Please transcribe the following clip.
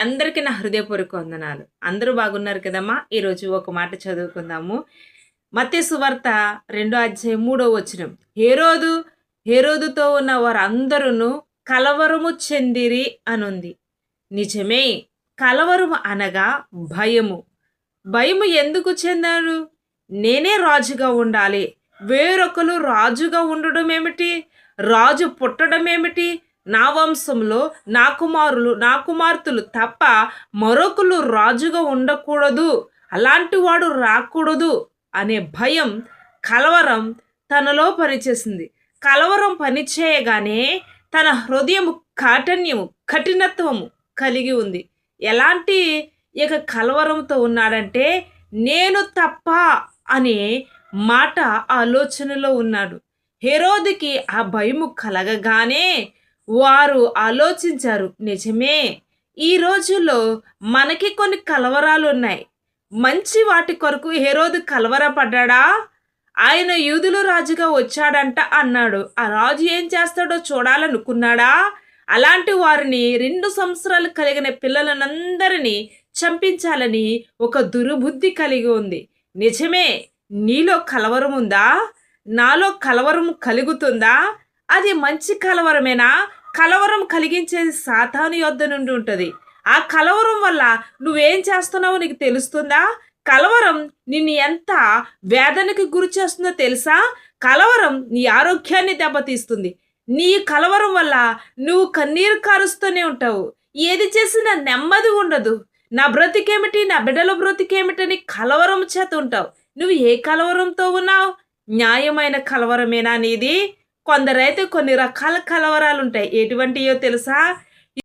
అందరికీ నా హృదయపూర్వక వందనాలు. అందరూ బాగున్నారు కదమ్మా? ఈరోజు ఒక మాట చదువుకుందాము. మత్య సువార్త రెండో అధ్యాయం మూడో వచనం. హేరోదు హేరోదుతో ఉన్న వారందరూ కలవరము చెందిరి అనుంది. నిజమే కలవరము అనగా భయము. భయము ఎందుకు చెందారు? నేనే రాజుగా ఉండాలి. వేరొకరు రాజుగా ఉండడం ఏమిటి రాజు పుట్టడం ఏమిటి నా వంశంలో నా కుమారులు నా కుమార్తెలు తప్ప మరొకరు రాజుగా ఉండకూడదు. అలాంటి వాడు రాకూడదు అనే భయం కలవరం తనలో పనిచేసింది. కలవరం పనిచేయగానే తన హృదయము కాఠిన్యము కఠినత్వము కలిగి ఉంది. ఎలాంటి ఇక కలవరంతో ఉన్నాడంటే నేను తప్ప అనే మాట ఆలోచనలో ఉన్నాడు. హెరోదికి ఆ భయము కలగగానే వారు ఆలోచించారు నిజమే. ఈ రోజుల్లో మనకి కొన్ని కలవరాలు ఉన్నాయి. మంచి వాటి కొరకు హెరోదు కలవరపడ్డా ఆయన యూదులు రాజుగా వచ్చాడంట అన్నాడు. ఆ రాజు ఏం చేస్తాడో చూడాలనుకున్నాడా? అలాంటి వారిని రెండు సంవత్సరాలు కలిగిన పిల్లలనందరినీ చంపించాలని ఒక దుర్బుద్ధి కలిగి ఉంది. నిజమే. నీలో కలవరం ఉందా నాలో కలవరం కలుగుతుందా? అది మంచి కలవరమేనా? కలవరం కలిగించేది సాతాను యొద్ద నుండి ఉంటుంది. ఆ కలవరం వల్ల నువ్వేం చేస్తున్నావో నీకు తెలుస్తుందా? కలవరం నిన్ను ఎంత వేదనకి గురి చేస్తుందో తెలుసా? కలవరం నీ ఆరోగ్యాన్ని దెబ్బతీస్తుంది. నీ కలవరం వల్ల నువ్వు కన్నీరు కారుస్తూనే ఉంటావు. ఏది చేసినా నెమ్మది ఉండదు. నా బ్రతికేమిటి? నా బిడ్డల బ్రతికేమిటని కలవరం చేత ఉంటావు. నువ్వు ఏ కలవరంతో ఉన్నావు? న్యాయమైన కలవరమేనా నీది? కొందరైతే కొన్ని రకాల కలవరాలు ఉంటాయి ఎటువంటియో తెలుసా?